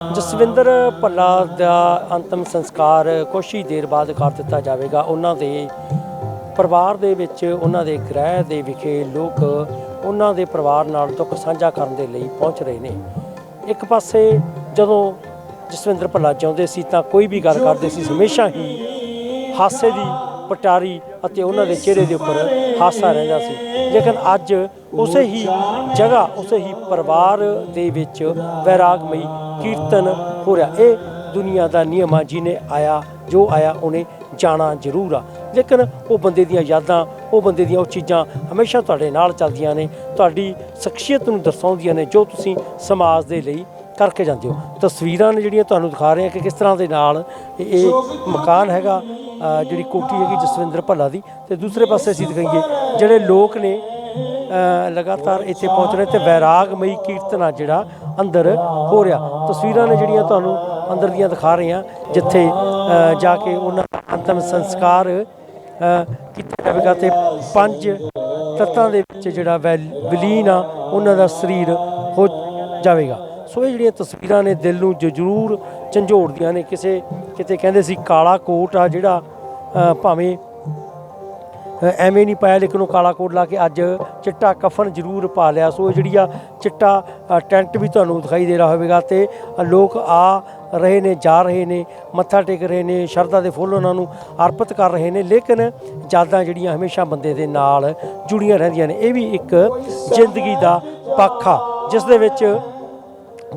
ਜਸਵਿੰਦਰ ਭੱਲਾ ਦਾ ਅੰਤਮ ਸੰਸਕਾਰ ਕੁਛ ਹੀ ਦੇਰ ਬਾਅਦ ਕਰ ਦਿੱਤਾ ਜਾਵੇਗਾ। ਉਹਨਾਂ ਦੇ ਪਰਿਵਾਰ ਦੇ ਵਿੱਚ, ਉਹਨਾਂ ਦੇ ਗ੍ਰਹਿ ਦੇ ਵਿਖੇ ਲੋਕ ਉਹਨਾਂ ਦੇ ਪਰਿਵਾਰ ਨਾਲ ਦੁੱਖ ਸਾਂਝਾ ਕਰਨ ਦੇ ਲਈ ਪਹੁੰਚ ਰਹੇ ਨੇ। ਇੱਕ ਪਾਸੇ ਜਦੋਂ ਜਸਵਿੰਦਰ ਭੱਲਾ ਚਾਹੁੰਦੇ ਸੀ ਤਾਂ ਕੋਈ ਵੀ ਗੱਲ ਕਰਦੇ ਸੀ, ਹਮੇਸ਼ਾ ਹੀ ਹਾਸੇ ਦੀ ਪਟਾਰੀ ਅਤੇ ਉਹਨਾਂ ਦੇ ਚਿਹਰੇ ਦੇ ਉੱਪਰ ਹਾਸਾ ਰਹਿੰਦਾ ਸੀ। ਲੇਕਿਨ ਅੱਜ ਉਸੇ ਹੀ ਜਗ੍ਹਾ, ਉਸੇ ਹੀ ਪਰਿਵਾਰ ਦੇ ਵਿੱਚ ਵੈਰਾਗਮਈ ਕੀਰਤਨ ਹੋ ਰਿਹਾ। ਇਹ ਦੁਨੀਆ ਦਾ ਨਿਯਮ ਆ, ਜਿਹਨੇ ਆਇਆ, ਜੋ ਆਇਆ, ਉਹਨੇ ਜਾਣਾ ਜ਼ਰੂਰ ਆ। ਲੇਕਿਨ ਉਹ ਬੰਦੇ ਦੀਆਂ ਯਾਦਾਂ, ਉਹ ਬੰਦੇ ਦੀਆਂ ਉਹ ਚੀਜ਼ਾਂ ਹਮੇਸ਼ਾ ਤੁਹਾਡੇ ਨਾਲ ਚੱਲਦੀਆਂ ਨੇ, ਤੁਹਾਡੀ ਸ਼ਖਸੀਅਤ ਨੂੰ ਦਰਸਾਉਂਦੀਆਂ ਨੇ, ਜੋ ਤੁਸੀਂ ਸਮਾਜ ਦੇ ਲਈ ਕਰਕੇ ਜਾਂਦੇ ਹੋ। ਤਸਵੀਰਾਂ ਨੇ ਜਿਹੜੀਆਂ ਤੁਹਾਨੂੰ ਦਿਖਾ ਰਹੇ ਹਾਂ ਕਿ ਕਿਸ ਤਰ੍ਹਾਂ ਦੇ ਨਾਲ ਇਹ ਮਕਾਨ ਹੈਗਾ ਜਿਹੜੀ ਕੋਠੀ ਹੈਗੀ ਜਸਵਿੰਦਰ ਭੱਲਾ ਦੀ ਤੇ ਦੂਸਰੇ ਪਾਸੇ ਅਸੀਂ ਦਿਖਾਈਏ ਜਿਹੜੇ ਲੋਕ ਨੇ ਲਗਾਤਾਰ ਇੱਥੇ ਪਹੁੰਚ ਰਹੇ ਤੇ ਵੈਰਾਗਮਈ ਕੀਰਤਨ ਆ ਜਿਹੜਾ ਅੰਦਰ ਹੋ ਰਿਹਾ। ਤਸਵੀਰਾਂ ਨੇ ਜਿਹੜੀਆਂ ਤੁਹਾਨੂੰ ਅੰਦਰ ਦੀਆਂ ਦਿਖਾ ਰਹੇ ਹਾਂ, ਜਿੱਥੇ ਜਾ ਕੇ ਉਹਨਾਂ ਦਾ ਅੰਤਮ ਸੰਸਕਾਰ ਕੀਤਾ ਜਾਵੇਗਾ ਤੇ ਪੰਜ ਤੱਤਾਂ ਦੇ ਵਿੱਚ ਜਿਹੜਾ ਵੈਲ- ਵਿਲੀਨ ਆ, ਉਹਨਾਂ ਦਾ ਸਰੀਰ ਹੋ ਜਾਵੇਗਾ। ਸੋ ਇਹ ਜਿਹੜੀਆਂ ਤਸਵੀਰਾਂ ਨੇ ਦਿਲ ਨੂੰ ਜ- ਜ਼ਰੂਰ ਝੰਜੋੜਦੀਆਂ ਨੇ, ਕਿਸੇ ਕਿਤੇ ਕਹਿੰਦੇ ਸੀ ਕਾਲਾ ਕੋਟ ਆ ਜਿਹੜਾ ਭਾਵੇਂ ਐਵੇਂ ਨਹੀਂ ਪਾਇਆ, ਲੇਕਿਨ ਉਹ ਕਾਲਾ ਕੋਟ ਲਾ ਕੇ ਅੱਜ ਚਿੱਟਾ ਕਫਨ ਜ਼ਰੂਰ ਪਾ ਲਿਆ। ਸੋ ਇਹ ਜਿਹੜੀ ਆ ਚਿੱਟਾ ਟੈਂਟ ਵੀ ਤੁਹਾਨੂੰ ਦਿਖਾਈ ਦੇ ਰਿਹਾ ਹੋਵੇਗਾ ਤੇ ਲੋਕ ਆ ਰਹੇ ਨੇ, ਜਾ ਰਹੇ ਨੇ, ਮੱਥਾ ਟੇਕ ਰਹੇ ਨੇ, ਸ਼ਰਧਾ ਦੇ ਫੁੱਲ ਉਹਨਾਂ ਨੂੰ ਅਰਪਿਤ ਕਰ ਰਹੇ ਨੇ, ਲੇਕਿਨ ਯਾਦਾਂ ਜਿਹੜੀਆਂ ਹਮੇਸ਼ਾ ਬੰਦੇ ਦੇ ਨਾਲ ਜੁੜੀਆਂ ਰਹਿੰਦੀਆਂ ਨੇ। ਇਹ ਵੀ ਇੱਕ ਜ਼ਿੰਦਗੀ ਦਾ ਪੱਖ ਆ ਜਿਸ ਦੇ ਵਿੱਚ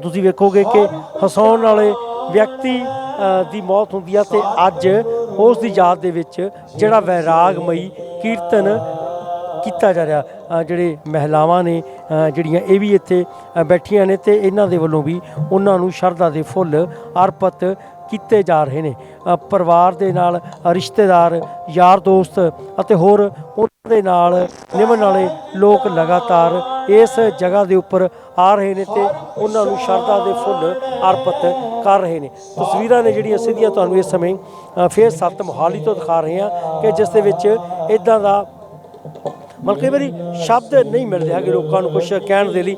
ਤੁਸੀਂ ਵੇਖੋਗੇ ਕਿ ਹਸਾਉਣ ਵਾਲੇ ਵਿਅਕਤੀ ਦੀ ਮੌਤ ਹੁੰਦੀ ਆ ਤੇ ਅੱਜ ਉਸ ਦੀ ਯਾਦ ਦੇ ਵਿੱਚ ਜਿਹੜਾ ਵੈਰਾਗਮਈ ਕੀਰਤਨ ਕੀਤਾ ਜਾ ਰਿਹਾ ਜਿਹੜੇ ਮਹਿਲਾਵਾਂ ਨੇ ਜਿਹੜੀਆਂ ਇਹ ਵੀ ਇੱਥੇ ਬੈਠੀਆਂ ਨੇ ਤੇ ਇਹਨਾਂ ਦੇ ਵੱਲੋਂ ਵੀ ਉਹਨਾਂ ਨੂੰ ਸ਼ਰਧਾ ਦੇ ਫੁੱਲ ਅਰਪਿਤ ਕੀਤੇ ਜਾ ਰਹੇ ਨੇ। ਪਰਿਵਾਰ ਦੇ ਨਾਲ, ਰਿਸ਼ਤੇਦਾਰ, ਯਾਰ ਦੋਸਤ ਅਤੇ ਹੋਰ ਉਹਨਾਂ ਦੇ ਨਾਲ ਨਿਭਣ ਵਾਲੇ ਲੋਕ ਲਗਾਤਾਰ ਇਸ ਜਗ੍ਹਾ ਦੇ ਉੱਪਰ ਆ ਰਹੇ ਨੇ ਤੇ ਉਹਨਾਂ ਨੂੰ ਸ਼ਰਧਾ ਦੇ ਫੁੱਲ ਅਰਪਿਤ ਕਰ ਰਹੇ ਨੇ। ਤਸਵੀਰਾਂ ਨੇ ਜਿਹੜੀਆਂ ਸਿੱਧੀਆਂ ਤੁਹਾਨੂੰ ਇਸ ਸਮੇਂ ਅ, ਫੇਰ ਸੱਤ ਮੋਹਾਲੀ ਤੋਂ ਦਿਖਾ ਰਹੇ ਹਾਂ ਕਿ ਜਿਸ ਦੇ ਵਿੱਚ ਇਦਾਂ ਦਾ ਮਤਲਬ ਕਈ ਵਾਰੀ ਸ਼ਬਦ ਨਹੀਂ ਮਿਲਦੇ ਹੈਗੇ ਲੋਕਾਂ ਨੂੰ ਕੁਝ ਕਹਿਣ ਦੇ ਲਈ।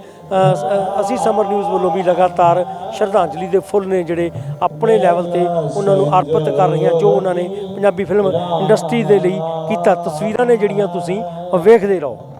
ਅਸੀਂ ਸਮਰ ਨਿਊਜ਼ ਵੱਲੋਂ ਵੀ ਲਗਾਤਾਰ ਸ਼ਰਧਾਂਜਲੀ ਦੇ ਫੁੱਲ ਨੇ ਜਿਹੜੇ ਆਪਣੇ ਲੈਵਲ ਤੇ ਉਹਨਾਂ ਨੂੰ ਅਰਪਿਤ ਕਰ ਰਹੀਆਂ ਜੋ ਉਹਨਾਂ ਨੇ ਪੰਜਾਬੀ ਫਿਲਮ ਇੰਡਸਟਰੀ ਦੇ ਲਈ ਕੀਤਾ। ਤਸਵੀਰਾਂ ਨੇ ਜਿਹੜੀਆਂ ਤੁਸੀਂ ਵੇਖਦੇ ਰਹੋ।